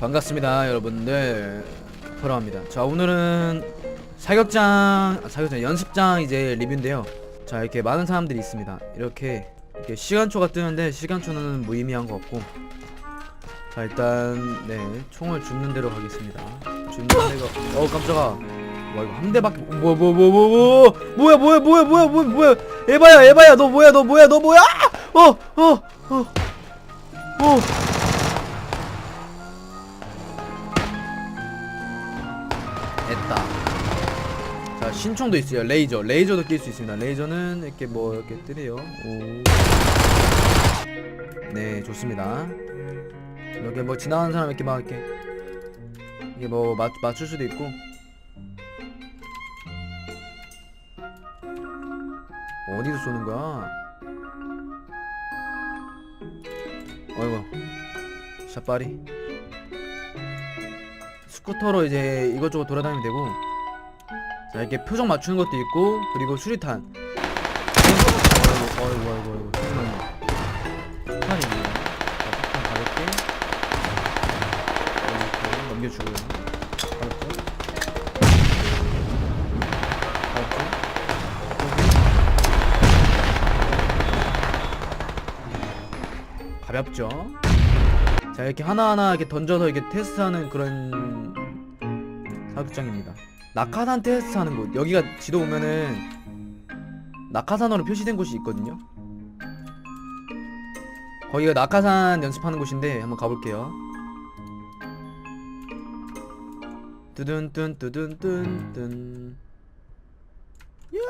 반갑습니다 여러분들. 포라입니다. 자 오늘은 사격장 아, 사격장 연습장 이제 리뷰인데요. 자 이렇게 많은 사람들이 있습니다. 이렇게 이렇게 시간초가 뜨는데 시간초는 무의미한 것 같고. 자 일단 네 총을 줍는 대로 가겠습니다. 줍는 데가 어 깜짝아. 와 이거 한 대밖에 뭐야 뭐야 뭐야 뭐야 뭐야 뭐야 뭐야 뭐야 뭐야 뭐야. 에바야 에바야 너 뭐야 너 뭐야 너 뭐야? 어어어어 어. 됐다. 자 신총도 있어요. 레이저, 레이저도 낄 수 있습니다. 레이저는 이렇게 뭐 이렇게 뜨네요. 오. 네, 좋습니다. 이렇게 뭐 지나가는 사람 이렇게 막 이렇게 이게 뭐 맞, 맞출 수도 있고. 어디서 쏘는 거야? 어이구, 샷발이. 스쿠터로 이제 이것저것 돌아다니면 되고 자 이렇게 표정 맞추는 것도 있고 그리고 수리탄. 어이구 어이구 어이구 잠깐만요 폭탄이 있네요 자 폭탄 가볍게. 이렇게 넘겨주고요. 가볍죠 가볍죠 가볍죠 자 이렇게 하나하나 이렇게 던져서 이렇게 테스트하는 그런 사격장입니다. 낙하산 테스트하는 곳. 여기가 지도 보면은 낙하산으로 표시된 곳이 있거든요. 거기가 낙하산 연습하는 곳인데 한번 가볼게요. 뚜둔 뚠 뚜둔 뚠 뚠 야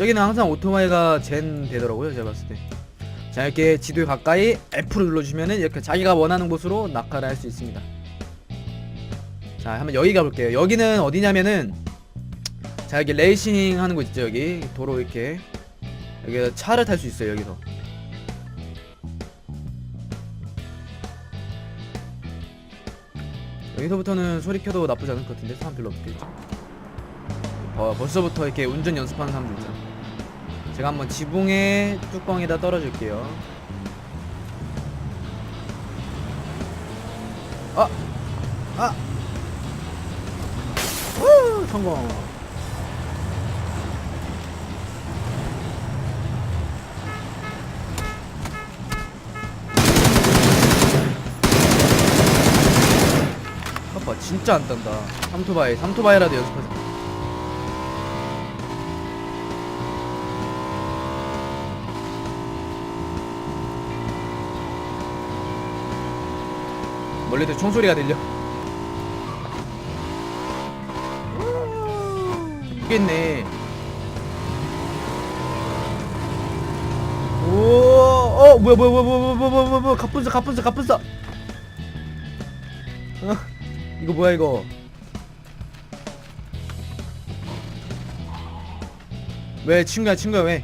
저기는 항상 오토바이가 젠 되더라고요 제가 봤을 때. 자 이렇게 지도에 가까이 F를 눌러주면은 이렇게 자기가 원하는 곳으로 낙하를 할 수 있습니다. 자 한번 여기 가볼게요. 여기는 어디냐면은 자 여기 레이싱 하는 곳 있죠 여기. 도로 이렇게. 여기 차를 탈 수 있어요 여기서. 여기서부터는 소리 켜도 나쁘지 않을 것 같은데 사람 별로 없겠죠 어, 벌써부터 이렇게 운전 연습하는 사람들 있죠 제가 한번 지붕의 뚜껑에다 떨어질게요 아! 아! 우! 성공 아빠 진짜 안 딴다 삼토바이 삼토바이라도 연습하자 멀리도 총소리가 들려 죽겠네 오, 어, 뭐야, 뭐야, 뭐야, 뭐야, 뭐야, 뭐야, 뭐야, 뭐야, 갑분싸, 갑분싸, 갑분싸. 어, 이거 뭐야, 이거? 왜, 친구야, 친구야, 왜?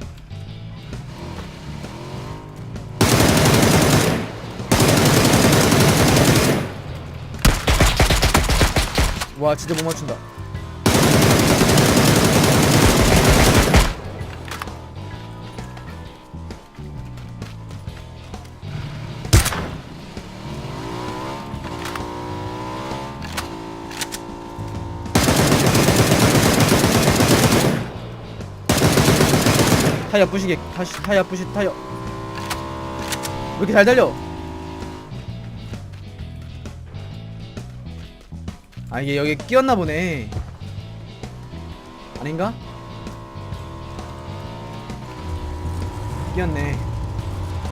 와, 진짜 못 맞춘다. 타이어 부시게 다시 타이어 부시 타이어 왜 이렇게 잘 달려 아 이게 여기 끼었나 보네 아닌가? 끼었네